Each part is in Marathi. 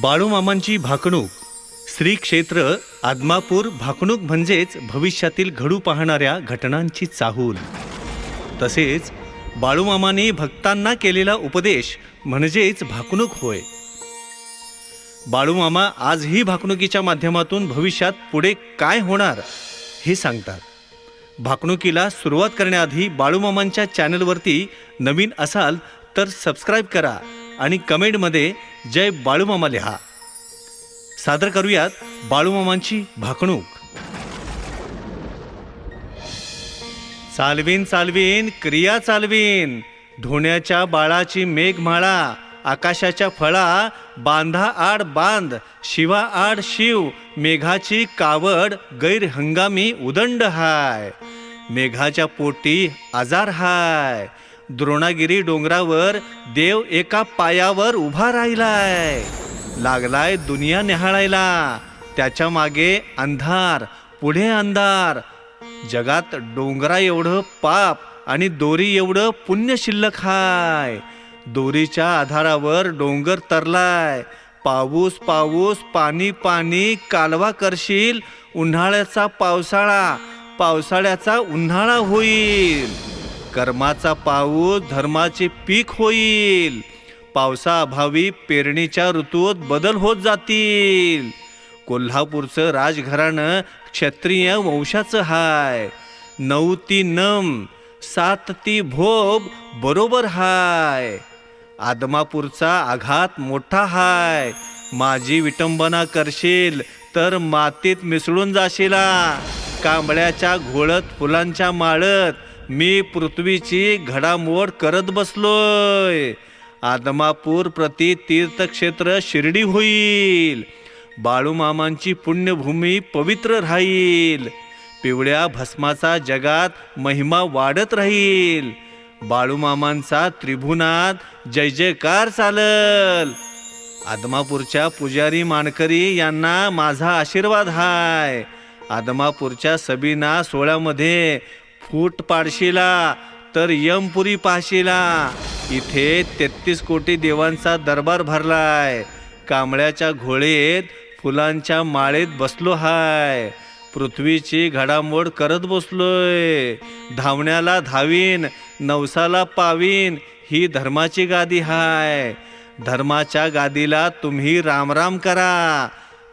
बाळूमामांची भाकणूक. श्री क्षेत्र आदमापूर भाकणूक म्हणजेच भविष्यातील घडू पाहणाऱ्या घटनांची चाहूल. तसेच बाळूमामाने भक्तांना केलेला उपदेश म्हणजेच भाकणूक होय. बाळूमामा आजही भाकणुकीच्या माध्यमातून भविष्यात पुढे काय होणार हे सांगतात. भाकणुकीला सुरुवात करण्याआधी बाळूमामांच्या चॅनलवरती नवीन असाल तर सबस्क्राईब करा. आणि कमेंटमध्ये जय बाळूमामा लिहा. सादर करूयात बाळूमामांची भाकणूक. चालवीन चालवीन क्रिया चालवीन. धोण्याच्या बाळाची मेघमाळा आकाशाच्या फळा बांधा आड बांध शिवा आड शिव मेघाची कावड गैर हंगामी उदंड हाय. मेघाच्या पोटी आजार हाय. द्रोणागिरी डोंगरावर देव एका पायावर उभा राहिलाय. लागलाय दुनिया निहाळायला. त्याच्यामागे अंधार पुढे अंधार. जगात डोंगरा एवढं पाप आणि दोरी एवढं पुण्य शिल्लक हाय. दोरीच्या आधारावर डोंगर तरलाय. पाऊस पाऊस पाणी पाणी कालवा करशील उन्हाळ्याचा पावसाळा पावसाळ्याचा उन्हाळा होईल. कर्माचा पाऊस धर्माचे पीक होईल. पावसाअभावी पेरणीच्या ऋतूत बदल होत जातील. कोल्हापूरचं राजघराणं क्षत्रिय वंशाचं हाय. नऊ ती नम सात ती भोब बरोबर हाय. आदमापूरचा आघात मोठा हाय. माझी विटंबना करशील तर मातीत मिसळून जाशीला. कांबळ्याच्या घोळत फुलांच्या माळत मी पृथ्वीची घडामोड करत बसलोय. आदमापूर प्रति तीर्थक्षेत्र शिर्डी होईल. बाळूमामांची पुण्यभूमी पवित्र राहील. पिवळ्या भस्माचा जगात महिमा वाढत राहील. बाळूमामांचा त्रिभुनात जय जयकार चालल. आदमापूरच्या पुजारी मानकरी यांना माझा आशीर्वाद हाय. आदमापूरच्या सबीना सोहळ्यामध्ये फूट पाडशीला तर यमपुरी पाहशीला. इथे तेहतीस कोटी देवांचा दरबार भरलाय. कांबळ्याच्या घोळेत फुलांच्या माळेत बसलो हाय. पृथ्वीची घडामोड करत बसलोय. धावण्याला धावीन नवसाला पावीन ही धर्माची गादी हाय. धर्माच्या गादीला तुम्ही रामराम करा.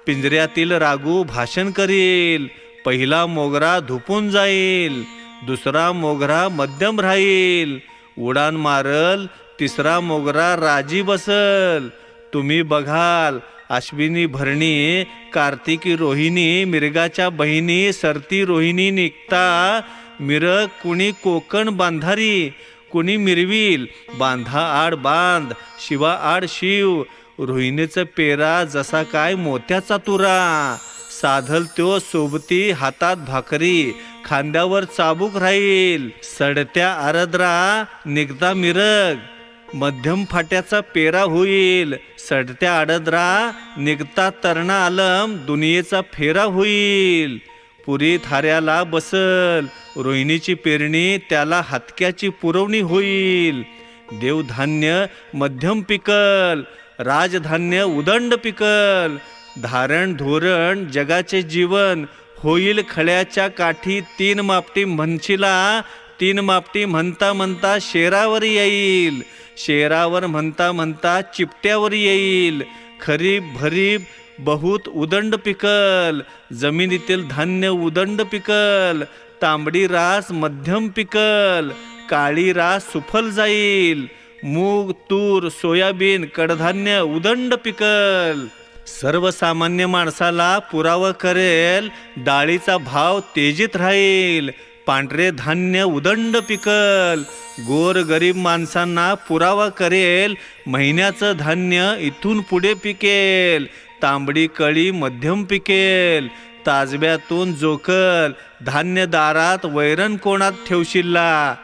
पिंजऱ्यातील रागू भाषण करील. पहिला मोगरा धुपून जाईल. दुसरा मोगरा मध्यम राहील. उडान मारल तिसरा मोगरा राजी बसल. तुम्ही बघाल अश्विनी भरणी कार्तिकी रोहिणी मिरगाच्या बहिणी सरती रोहिणी निघता. मिरग कुणी कोकण बांधारी कुणी मिरवील. बांधा आड बांध शिवा आड शिव. रोहिणीचं पेरा जसा काय मोत्याचा तुरा. साधल त्यो सोबती हातात भाकरी खांद्यावर चाबूक राहील. सडत्या आरद्रा निघता मिरग. मध्यम फाट्याचा पेरा होईल. सडत्या आडद्रा निघता तरणा आलम दुनियेचा फेरा होईल. पुरी थाऱ्याला बसल रोहिणीची पेरणी त्याला हातक्याची पुरवणी होईल. देवधान्य मध्यम पिकल राजधान्य उदंड पिकल धारण धोरण जगाचे जीवन होईल खळ्याच्या काठी तीन मापटी म्हणशीला तीन मापटी म्हणता म्हणता शेरावर येईल. शेरावर म्हणता म्हणता चिपट्यावर येईल. खरीप भरीप बहुत उदंड पिकल जमिनीतील धान्य उदंड पिकल तांबडी रास मध्यम पिकल काळी रास सुफल जाईल. मूग तूर सोयाबीन कडधान्य उदंड पिकल. सर्वसामान्य माणसाला पुरावं करेल डाळीचा भाव तेजीत राहील. पांढरे धान्य उदंड पिकल. गोर गरीब माणसांना पुरावा करेल महिन्याचं धान्य इथून पुढे पिकेल. तांबडी कळी मध्यम पिकेल. ताजब्यातून जोकल. धान्य दारात वैरण कोणात ठेवशिल्ला?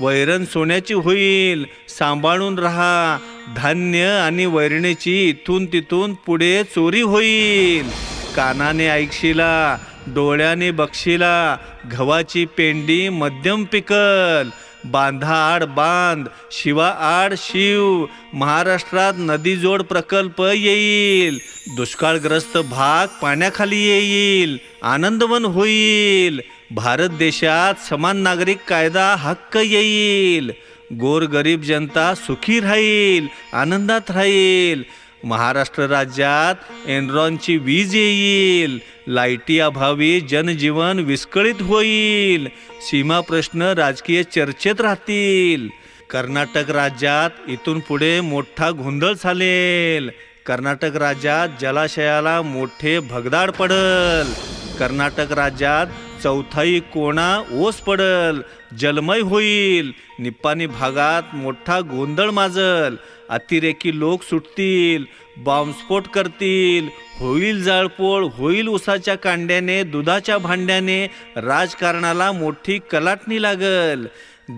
वैरण सोन्याची होईल. सांभाळून राहा. धान्य आणि वैरणीची इथून तिथून पुढे चोरी होईल. कानाने ऐकशीला डोळ्याने बक्षिला गव्हाची पेंडी मध्यम पिकल. बांधा आड बांध शिवा आड शिव. महाराष्ट्रात नदीजोड प्रकल्प येईल. दुष्काळग्रस्त भाग पाण्याखाली येईल. आनंदवन होईल. भारत देशात समान नागरिक कायदा हक्क येईल. गोरगरीब जनता सुखी राहील आनंदात राहील. महाराष्ट्र राज्यात एनरॉनची वीज येईल. लाईटी अभावी जनजीवन विस्कळीत होईल. सीमा प्रश्न राजकीय चर्चेत राहतील. कर्नाटक राज्यात इथून पुढे मोठा गोंधळ चालेल. कर्नाटक राज्यात जलाशयाला मोठे भगदाड पडल. कर्नाटक राज्यात चौथाई कोणा ओस पडल जलमय होईल. निप्पाणी भागात मोठा गोंधळ माजल. अतिरेकी लोक सुटतील बॉम्बस्फोट करतील. होईल जाळपोळ होईल उसाच्या कांड्याने दुधाच्या भांड्याने राजकारणाला मोठी कलाटणी लागल.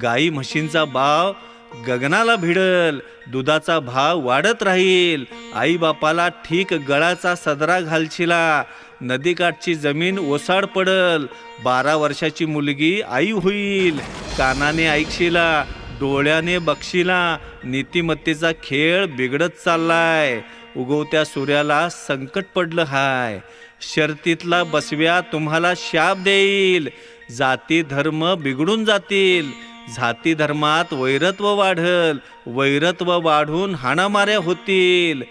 गाई म्हशींचा भाव गगनाला भिडल. दुधाचा भाव वाढत राहील. आईबापाला ठीक गळाचा सदरा घालशिला. नदीकाठची जमीन ओसाड पडल. बारा वर्षाची मुलगी आई होईल. कानाने ऐकशिला डोळ्याने बक्षिला नीतिमत्तेचा खेळ बिघडत चाललाय. उगवत्या सूर्याला संकट पडलं हाय. शर्तीतला बसव्या तुम्हाला शाप देईल. जाती धर्म बिघडून जातील. जाती धर्मात वैरत्व वाढल. वैरत्व वाढून हाणामाऱ्या होतील.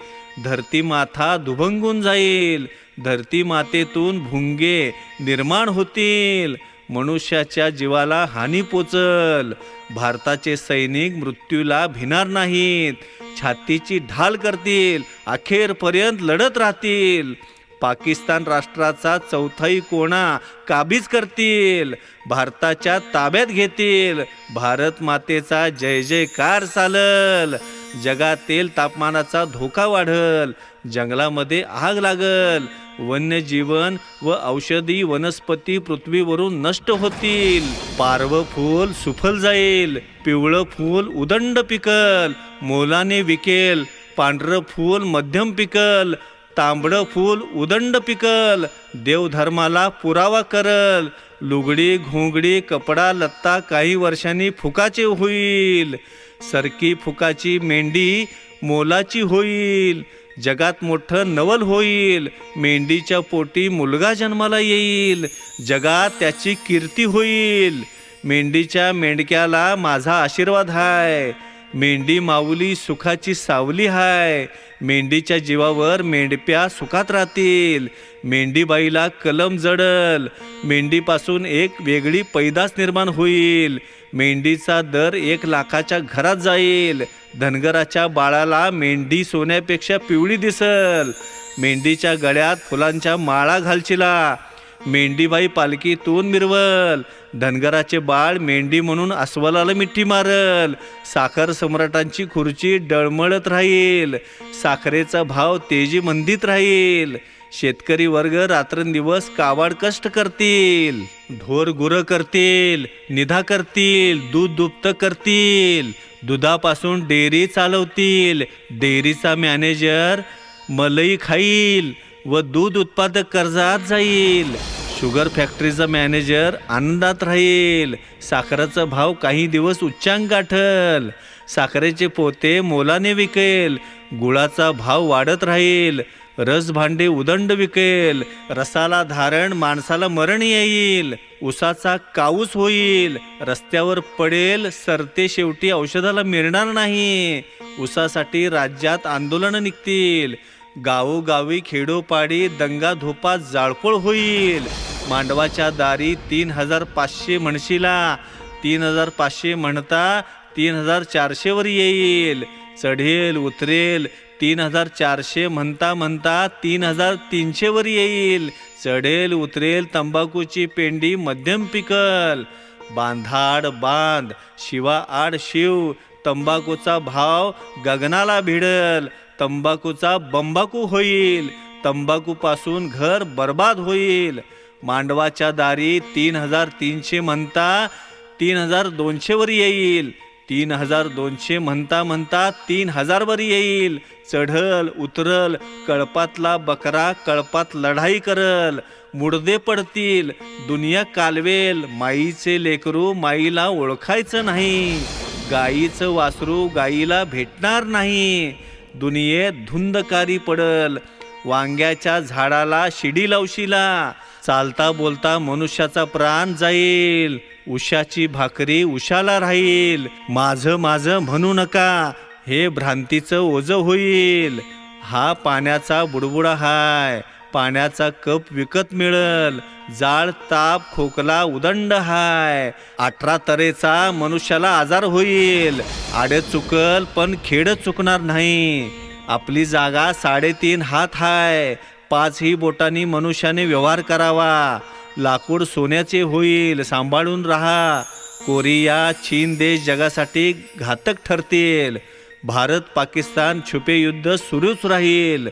धरती माथा दुभंगून जाईल. धरती मातेतून भुंगे निर्माण होतील. मनुष्याच्या जीवाला हानी पोचल. भारताचे सैनिक मृत्यूला भिणार नाहीत. छातीची ढाल करतील. अखेरपर्यंत लढत राहतील. पाकिस्तान राष्ट्राचा चौथाई कोणा काबीज करतील. भारताच्या ताब्यात घेतील. भारत मातेचा जय जयकार चालल. जगातील तापमानाचा धोका वाढल. जंगलामध्ये आग लागल. वन्यजीवन व औषधी वनस्पती पृथ्वीवरून नष्ट होतील. पारवं फूल सुफल जाईल. पिवळं फूल उदंड पिकल. मोलाने विकेल. पांढरं फूल मध्यम पिकल. तांबडं फूल उदंड पिकल. देवधर्माला पुरावा करल. लुगडी घोंगडी कपडा लत्ता काही वर्षांनी फुकाचे होईल. सरकी फुकाची मेंढी मोलाची होईल. जगात मोठं नवल होईल. मेंढीच्या पोटी मुलगा जन्माला येईल. जगात त्याची कीर्ती होईल. मेंढीच्या मेंढक्याला माझा आशीर्वाद हाय. मेंढी माऊली सुखाची सावली हाय. मेंढीच्या जीवावर मेंढप्या सुखात राहतील. मेंढीबाईला कलम जडल. मेंढीपासून एक वेगळी पैदास निर्माण होईल. मेंढीचा दर एक लाखाच्या घरात जाईल. धनगराच्या बाळाला मेंढी सोन्यापेक्षा पिवळी दिसल. मेंढीच्या गळ्यात फुलांच्या माळा घालचिला. मेंढीबाई पालखीतून मिरवल. धनगराचे बाळ मेंढी म्हणून अस्वलाला मिठी मारल. साखर सम्राटांची खुर्ची डळमळत राहील. साखरेचा भाव तेजी मंदीत राहील. शेतकरी वर्ग रात्रंदिवस कावाड कष्ट करतील. ढोर गुरं करतील निधा करतील दूध दुप्त करतील. दुधापासून डेअरी चालवतील. डेअरीचा मॅनेजर मलई खाईल. व दूध उत्पादक कर्जात जाईल. शुगर फॅक्टरीचा मॅनेजर आनंदात राहील. साखरेचा भाव काही दिवस उच्चांक गाठल. साखरेचे पोते मोलाने विकेल. गुळाचा भाव वाढत राहील. रस भांडे उदंड विकेल. रसाला धारण माणसाला मरण येईल. उसाचा काऊस होईल. रस्त्यावर पडेल सरते शेवटी औषधाला मिळणार नाही. उसासाठी राज्यात आंदोलन निघतील. गावोगावी खेडोपाडी दंगाधोपा जाळपोळ होईल. मांडवाच्या दारी तीन हजार पाचशे म्हणशीला. तीन हजार पाचशे म्हणता तीन हजार चारशेवर येईल. चढेल उतरेल तीन हजार चारशे म्हणता म्हणता तीन हजार तीनशेवर येईल. चढेल उतरेल तंबाखूची पेंडी मध्यम पिकल. बांधाड बांध शिवा आड शिव तंबाखूचा भाव गगनाला भिडल. तंबाखूचा बंबाकू होईल. तंबाखूपासून घर बर्बाद होईल. मांडवाच्या दारी तीन हजार तीनशे म्हणता तीन हजार दोनशेवर येईल. तीन हजार दोनशे म्हणता म्हणता तीन हजारवर येईल. चढल उतरल कळपातला बकरा कळपात लढाई करल. मुडदे पडतील. दुनिया कालवेल. माईचे लेकरू माईला ओळखायचं नाही. गाईचं वासरू गाईला भेटणार नाही. दुनियेत धुंदकारी पडल. वांग्याच्या झाडाला शिडी लावशीला. चालता बोलता मनुष्याचा प्राण जाईल. उशाची भाकरी उशाला राहील. माझं माझं म्हणू नका. हे भ्रांतीचं ओझं होईल. हा पाण्याचा बुडबुडा हाय. पाण्याचा कप विकत मिळल. जाळ ताप खोकला उदंड हाय. अठरा तऱ्हेचा मनुष्याला आजार होईल. आडे चुकल पण खेड चुकणार नाही. आपली जागा साडेतीन हात हाय. पाचही बोटांनी मनुष्याने व्यवहार करावा. लाकूड सोन्याचे होईल. सांभाळून राहा. कोरिया चीन देश जगासाठी घातक ठरतील. भारत पाकिस्तान छुपे युद्ध सुरूच राहील.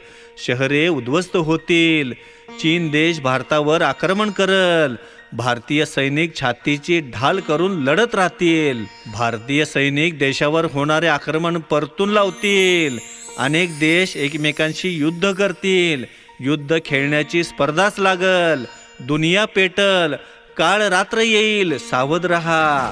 शहरे उद्ध्वस्त होतील. चीन देश भारतावर आक्रमण करल. भारतीय सैनिक छातीची ढाल करून लढत राहतील. भारतीय सैनिक देशावर होणारे आक्रमण परतून लावतील. अनेक देश एकमेकांशी युद्ध करतील. युद्ध खेळण्याची स्पर्धाच लागल. दुनिया पेटल. काळ रात्र येईल. सावध रहा.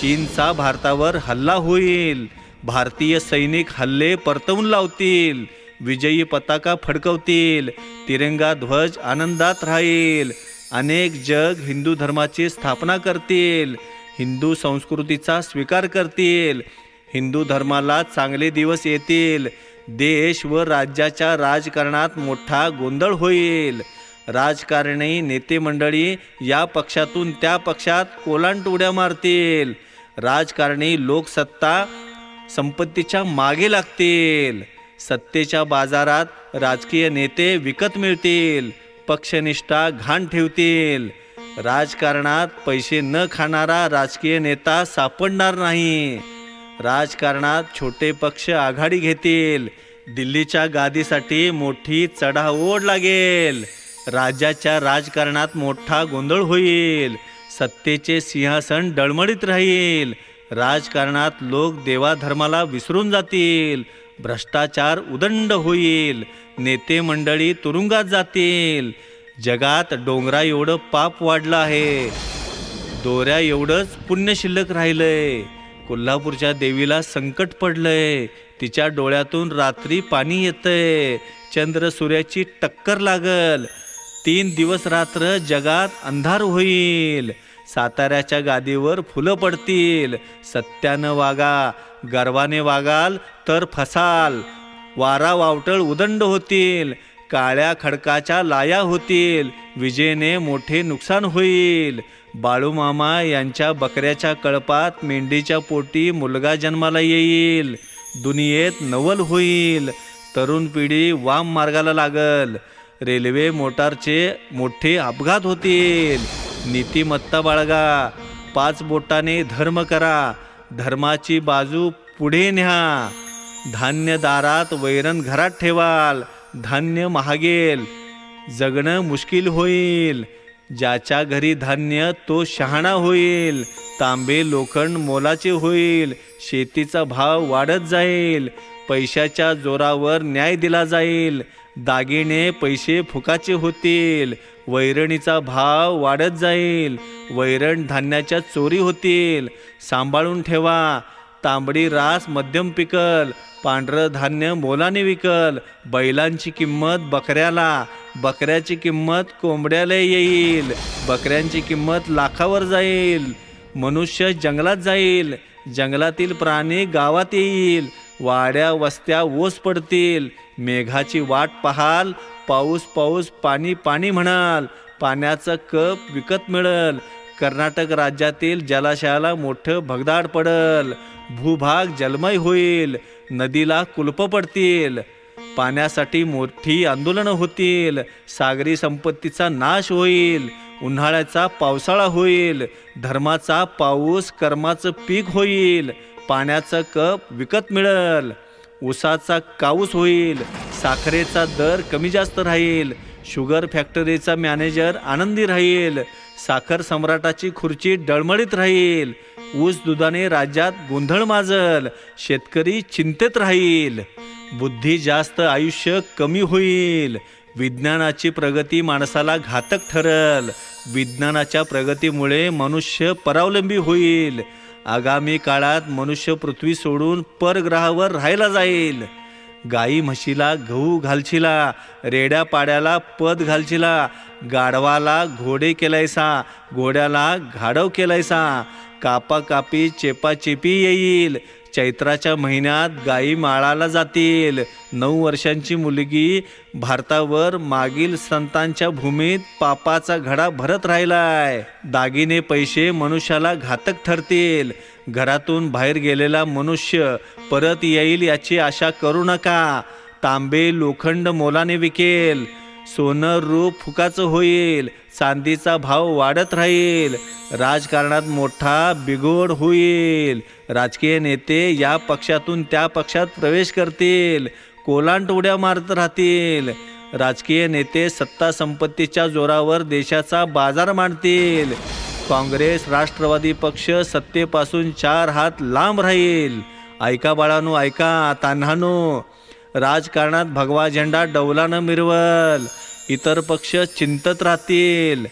चीनचा भारतावर हल्ला होईल. भारतीय सैनिक हल्ले परतवून लावतील. विजयी पताका फडकवतील. तिरंगा ध्वज आनंदात राहील. अनेक जग हिंदू धर्माची स्थापना करतील. हिंदू संस्कृतीचा स्वीकार करतील. हिंदू धर्माला चांगले दिवस येतील. देश व राज्याच्या राजकारणात मोठा गोंधळ होईल. राजकारणी नेते मंडळी या पक्षातून त्या पक्षात कोलांट उड्या मारतील. राजकारणी लोकसत्ता संपत्तीच्या मागे लागतील. सत्तेच्या बाजारात राजकीय नेते विकत मिळतील पक्षनिष्ठा घाण ठेवतील. राजकारणात पैसे न खाणारा राजकीय नेता सापडणार नाही. राजकारणात छोटे पक्ष आघाडी घेतील. दिल्लीच्या गादीसाठी मोठी चढाओढ लागेल. राज्याच्या राजकारणात मोठा गोंधळ होईल. सत्तेचे सिंहासन डळमळीत राहील. राजकारणात लोक देवाधर्माला विसरून जातील. भ्रष्टाचार उदंड होईल. नेते मंडळी तुरुंगात जातील. जगात डोंगरा एवढं पाप वाढलं आहे. दोऱ्या एवढंच पुण्य शिल्लक राहिलंय. कोल्हापूरच्या देवीला संकट पडलंय. तिच्या डोळ्यातून रात्री पाणी येतंय. चंद्र सूर्याची टक्कर लागल. तीन दिवस रात्र जगात अंधार होईल. साताऱ्याच्या गादीवर फुलं पडतील. सत्यानं वागा गर्वाने वागाल तर फसाल. वारा वावटळ उदंड होतील काळ्या खडकाच्या लाया होतील विजेने मोठे नुकसान होईल. बाळूमामा यांच्या बकऱ्याच्या कळपात मेंढीच्या पोटी मुलगा जन्माला येईल. दुनियेत नवल होईल. तरुण पिढी वाम मार्गाला लागल. रेल्वे मोटारचे मोठे अपघात होतील. नीतिमत्ता बाळगा. पाच बोटाने धर्म करा. धर्माची बाजू पुढे न्या. धान्य दारात वैरण घरात ठेवाल. धान्य महागेल. जगणं मुश्किल होईल. ज्याच्या घरी धान्य तो शहाणा होईल. तांबे लोखंड मोलाचे होईल. शेतीचा भाव वाढत जाईल. पैशाच्या जोरावर न्याय दिला जाईल. दागिने पैसे फुकाचे होतील वैरणीचा भाव वाढत जाईल वैरण धान्याच्या चोरी होतील. सांभाळून ठेवा तांबडी रास मध्यम पिकल पांढरं धान्य मोलाने विकल बैलांची किंमत बकऱ्याला बकऱ्याची किंमत कोंबड्याला येईल बकऱ्यांची किंमत लाखावर जाईल. मनुष्य जंगलात जाईल जंगलातील प्राणी गावात येईल वाड्या वस्त्या ओस पडतील. मेघाची वाट पाहाल. पाऊस पाऊस पाणी पाणी म्हणाल. पाण्याचं कप विकत मिळल. कर्नाटक राज्यातील जलाशयाला मोठं भगदाड पडल. भूभाग जलमय होईल. नदीला कुलप पडतील. पाण्यासाठी मोठी आंदोलनं होतील. सागरी संपत्तीचा नाश होईल. उन्हाळ्याचा पावसाळा होईल. धर्माचा पाऊस कर्माचं पीक होईल. पाण्याचं कप विकत मिळेल. ऊसाचा काऊस होईल. साखरेचा दर कमी जास्त राहील. शुगर फॅक्टरीचा मॅनेजर आनंदी राहील. साखर सम्राटाची खुर्ची डळमळीत राहील. ऊस दुधाने राज्यात गोंधळ माजल. शेतकरी चिंतेत राहील. बुद्धी जास्त आयुष्य कमी होईल. विज्ञानाची प्रगती माणसाला घातक ठरल. विज्ञानाच्या प्रगतीमुळे मनुष्य परावलंबी होईल. आगामी काळात मनुष्य पृथ्वी सोडून परग्रहावर राहायला जाईल. गाई म्हशीला गहू घालशिला रेड्या पाड्याला पद घालशिला गाढवाला घोडे केलायसा घोड्याला घाडव केलायसा. कापा कापी चेपाचेपी येईल. चैत्राच्या महिन्यात गायी माळाला जातील. नऊ वर्षांची मुलगी भारतावर मागील संतांच्या भूमीत पापाचा घडा भरत राहिलाय. दागिने पैसे मनुष्याला घातक ठरतील. घरातून बाहेर गेलेला मनुष्य परत येईल याची आशा करू नका. तांबे लोखंड मोलाने विकेल. सोनं रूप फुकाचं होईल चांदीचा भाव वाढत राहील राजकारणात मोठा बिघोड होईल. राजकीय नेते या पक्षातून त्या पक्षात प्रवेश करतील कोलांट उड्या मारत राहतील. राजकीय नेते सत्ता संपत्तीच्या जोरावर देशाचा बाजार मांडतील. काँग्रेस राष्ट्रवादी पक्ष सत्तेपासून चार हात लांब राहील. ऐका बाळानो ऐका तान्हानो. राजकारणात भगवा झेंडा डौलानं मिरवल. इतर पक्ष चिंतत राहतील.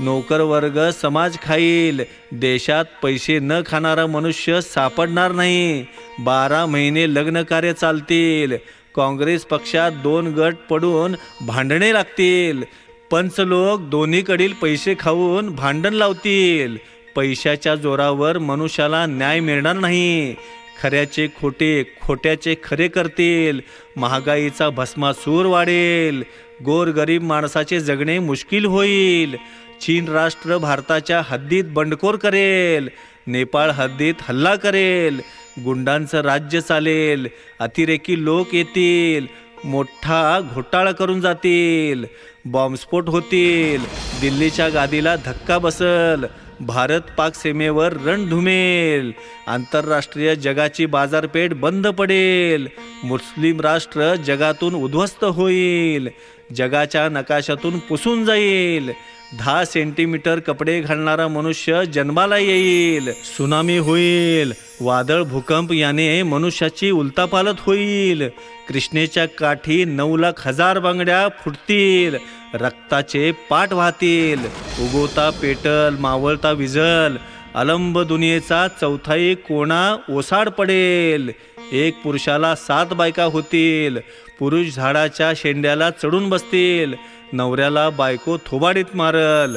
नोकरवर्ग समाज खाईल. देशात पैसे न खाणारा मनुष्य सापडणार नाही. बारा महिने लग्न कार्य चालतील. काँग्रेस पक्षात दोन गट पडून भांडणे लागतील. पंच लोक दोन्हीकडील पैसे खाऊन भांडण लावतील. पैशाच्या जोरावर मनुष्याला न्याय मिळणार नाही. खऱ्याचे खोटे खोट्याचे खरे करतील. महागाईचा भस्मासूर वाढेल. गोरगरीब माणसाचे जगणे मुश्किल होईल. चीन राष्ट्र भारताच्या हद्दीत बंडखोर करेल. नेपाळ हद्दीत हल्ला करेल. गुंडांचं राज्य चालेल. अतिरेकी लोक येतील. मोठा घोटाळा करून जातील. बॉम्बस्फोट होतील. दिल्लीच्या गादीला धक्का बसल. भारत पाक सीमेवर रण धुमेल. आंतरराष्ट्रीय जगाची बाजारपेठ बंद पडेल. मुस्लिम राष्ट्र जगातून उद्ध्वस्त होईल. जगाच्या नकाशातून पुसून जाईल. दहा सेंटीमीटर कपडे घालणारा मनुष्य जन्माला येईल. सुनामी होईल. वादळ भूकंप याने मनुष्याची उलतापालत होईल. कृष्णेच्या काठी नऊ लाख हजार बांगड्या फुटतील. रक्ताचे पाठ वाहतील. उगवता पेटल मावळता विजल अलंब दुनियेचा चौथाई कोणा ओसाड पडेल. एक पुरुषाला सात बायका होतील. पुरुष झाडाच्या शेंड्याला चढून बसतील. नवऱ्याला बायको थोबाडीत मारल.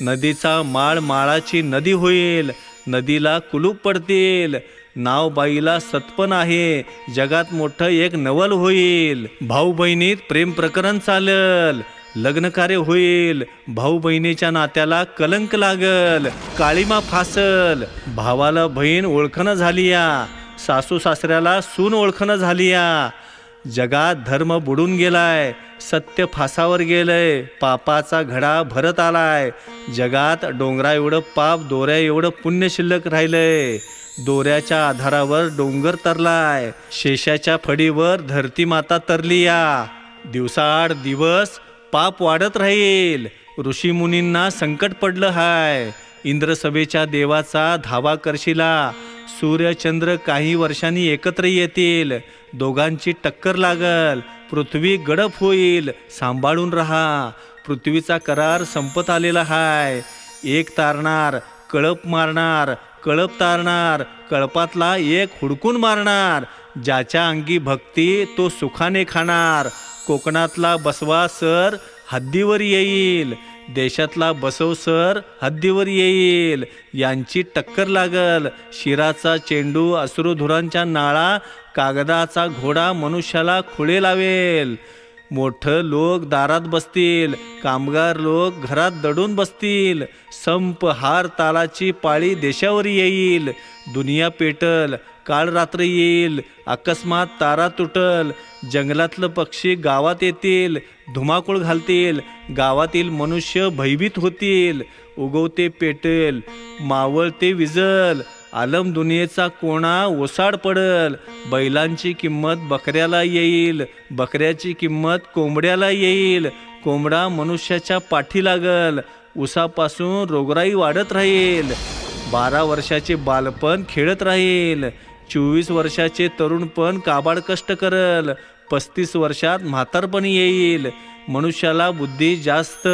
नदीचा माळ माळाची नदी होईल. नदीला कुलूप पडतील. नाव बाईला सत्पन आहे. जगात मोठं एक नवल होईल. भाऊ बहिणीत प्रेम प्रकरण चालल. लग्नकार्य होईल. भाऊ बहिणीच्या नात्याला कलंक लागल. काळीमा फासल. भावाला बहीण ओळखणं झाली या सासू सासऱ्याला सून ओळखणं झाली या जगात धर्म बुडून गेलाय सत्य फासावर गेलंय पापाचा घडा भरत आलाय. जगात डोंगरा एवढं पाप दोऱ्या एवढं पुण्य शिल्लक राहिलंय. दोऱ्याच्या आधारावर डोंगर तरलाय शेषाच्या फडीवर धरती माता तरली या दिवसाआड दिवस पाप वाढत राहील ऋषीमुनींना संकट पडलं हाय. इंद्रसभेच्या देवाचा धावा करशिला सूर्यचंद्र काही वर्षांनी एकत्र येतील. दोघांची टक्कर लागल. पृथ्वी गडप होईल. सांभाळून राहा. पृथ्वीचा करार संपत आलेला हाय. एक तारणार कळप मारणार कळप तारणार कळपातला एक हुडकून मारणार. ज्याच्या अंगी भक्ती तो सुखाने खाणार. कोकणातला बसवा सर हद्दीवर येईल. देशातला बसव सर हद्दीवर येईल. यांची टक्कर लागल. शिराचा चेंडू अश्रुधुरांच्या नाळा कागदाचा घोडा मनुष्याला खुळे लावेल. मोठं लोक दारात बसतील. कामगार लोक घरात दडून बसतील. संप हार तालाची पाळी देशावर येईल. दुनिया पेटल काळ रात्र येईल. अकस्मात तारा तुटल. जंगलातलं पक्षी गावात येतील. धुमाकूळ घालतील गावातील मनुष्य भयभीत होतील. उगवते पेटेल मावळते विजल. आलम दुनियेचा कोणा ओसाड पडल. बैलांची किंमत बकऱ्याला येईल. बकऱ्याची किंमत कोंबड्याला येईल. कोंबडा मनुष्याच्या पाठी लागल. उसापासून रोगराई वाढत राहील. बारा वर्षाचे बालपण खेळत राहील. चोवीस वर्षाचे तरुणपण काबाड कष्ट करल. पस्तीस वर्षात म्हातारपणी येईल. मनुष्याला बुद्धी जास्त.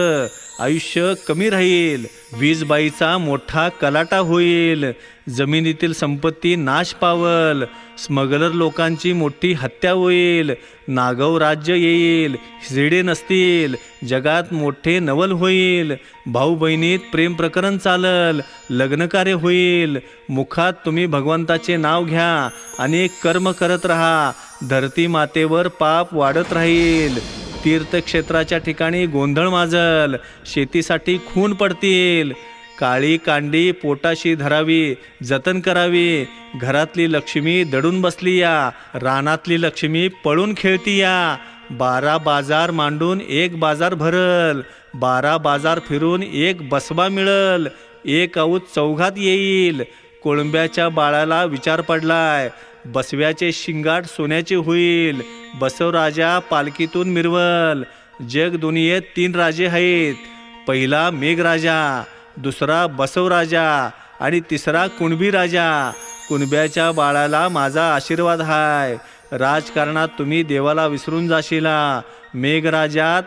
आयुष्य कमी राहील. वीजबाईचा मोठा कलाटा होईल. जमिनीतील संपत्ती नाश पावल. स्मगलर लोकांची मोठी हत्या होईल. नागव राज्य येईल. हिजडे नसतील. जगात मोठे नवल होईल. भाऊ बहिणीत प्रेम प्रकरण चालल. लग्नकार्य होईल. मुखात तुम्ही भगवंताचे नाव घ्या. आणि कर्म करत राहा. धरती मातेवर पाप वाढत राहील. तीर्थक्षेत्राच्या ठिकाणी गोंधळ माजल. शेतीसाठी खून पडतील. काळी कांडी पोटाशी धरावी जतन करावी. घरातली लक्ष्मी दडून बसली या. रानातली लक्ष्मी पळून खेळती या. बारा बाजार मांडून एक बाजार भरल. बारा बाजार फिरून एक बसबा मिळल. एक औत चौघात येईल. कोळंब्याच्या बाळाला विचार पडलाय. बसव्याचे शिंगाट सोन्याचे होईल. बसवराजा पालखीतून मिरवल. जग दुनियेत तीन राजे आहेत. पहिला मेघराजा दुसरा बसवराजा आणि तिसरा कुणबी राजा. कुणब्याच्या बाळाला माझा आशीर्वाद हाय. राजकारणात तुम्ही देवाला विसरून जाशिला. मेघराजात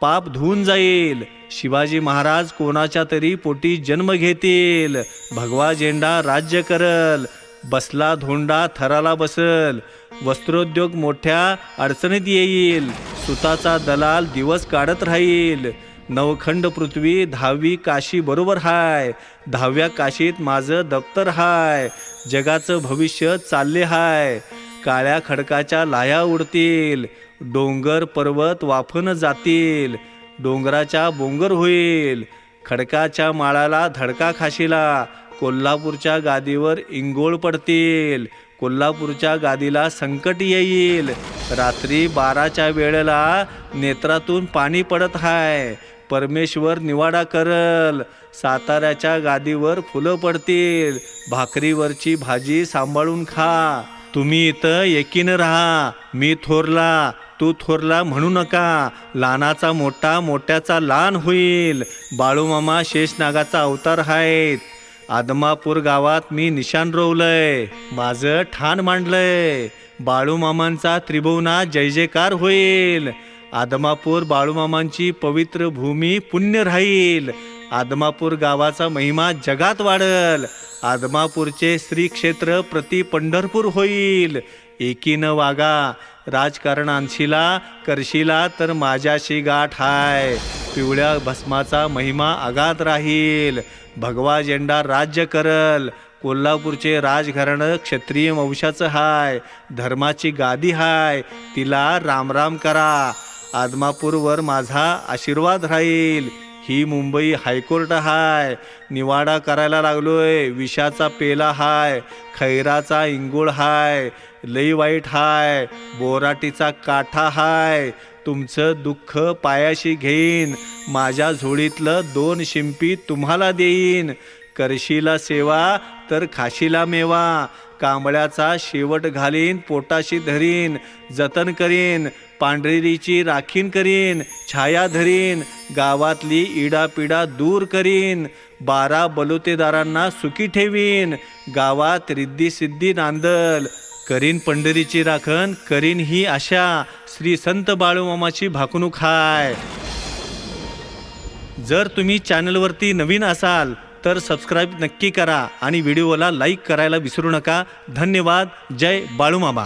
पाप धुवून जाईल. शिवाजी महाराज कोणाच्या तरी पोटी जन्म घेतील. भगवा झेंडा राज्य करल. बसला धोंडा थराला बसल. वस्त्रोद्योग मोठ्या अडचणीत येईल. सुताचा दलाल दिवस काढत राहील. नवखंड पृथ्वी दहावी काशी बरोबर हाय. दहाव्या काशीत माझं दप्तर हाय. जगाचं भविष्य चालले हाय. काळ्या खडकाच्या लाया उडतील. डोंगर पर्वत वाफन जातील. डोंगराच्या बोंगर होईल. खडकाच्या माळाला धडका खाशीला. कोल्हापूरच्या गादीवर इंगोळ पडतील. कोल्हापूरच्या गादीला संकट येईल. रात्री बाराच्या वेळेला नेत्रातून पाणी पडत आहे परमेश्वर निवाडा करल. साताऱ्याच्या गादीवर फुलं पडतील. भाकरीवरची भाजी सांभाळून खा. तुम्ही इथं एकीनं राहा. मी थोरला तू थोरला म्हणू नका. लहानाचा मोठा मोठ्याचा लहान होईल. बाळूमामा शेषनागाचा अवतार आहेत. आदमापूर गावात मी निशाण रोवलंय. माझं ठाण मांडलंय. बाळूमामांचा त्रिभुवना जय जयकार होईल. आदमापूर बाळूमामांची पवित्र भूमी पुण्य राहील. आदमापूर गावाचा महिमा जगात वाढल. आदमापूरचे श्री क्षेत्र प्रति पंढरपूर होईल. एकीनं वागा. राजकारण आणशीला करशीला तर माझ्याशी गाठ हाय. पिवळ्या भस्माचा महिमा आगात राहील. भगवा झेंडा राज्य करल. कोल्हापूरचे राजघराणं क्षत्रिय वंशाचं हाय. धर्माची गादी हाय. तिला रामराम करा. आदमापूरवर माझा आशीर्वाद राहील. ही मुंबई हायकोर्ट हाय. निवाडा करायला लागलोय. विषाचा पेला हाय. खैराचा इंगुळ हाय. लई वाईट हाय. बोराटीचा काठा हाय. तुमचं दुःख पायाशी घेईन. माझ्या झोळीतलं दोन शिंपी तुम्हाला देईन. करशीला सेवा तर खाशीला मेवा. कांबळ्याचा शेवट घालीन पोटाशी धरीन. जतन करीन पांढरीची राखीन करीन. छाया धरीन गावातली इडापिडा दूर करीन. बारा बलुतेदारांना सुखी ठेवीन. गावात रिद्धी सिद्धी नांदल. करीन पंढरीची राखण करीन ही आशा श्री संत बाळूमामाची भाकणूक हाय. जर तुम्ही चॅनलवरती नवीन असाल तर सबस्क्राईब नक्की करा आणि व्हिडिओला लाईक करायला विसरू नका. धन्यवाद. जय बाळूमामा.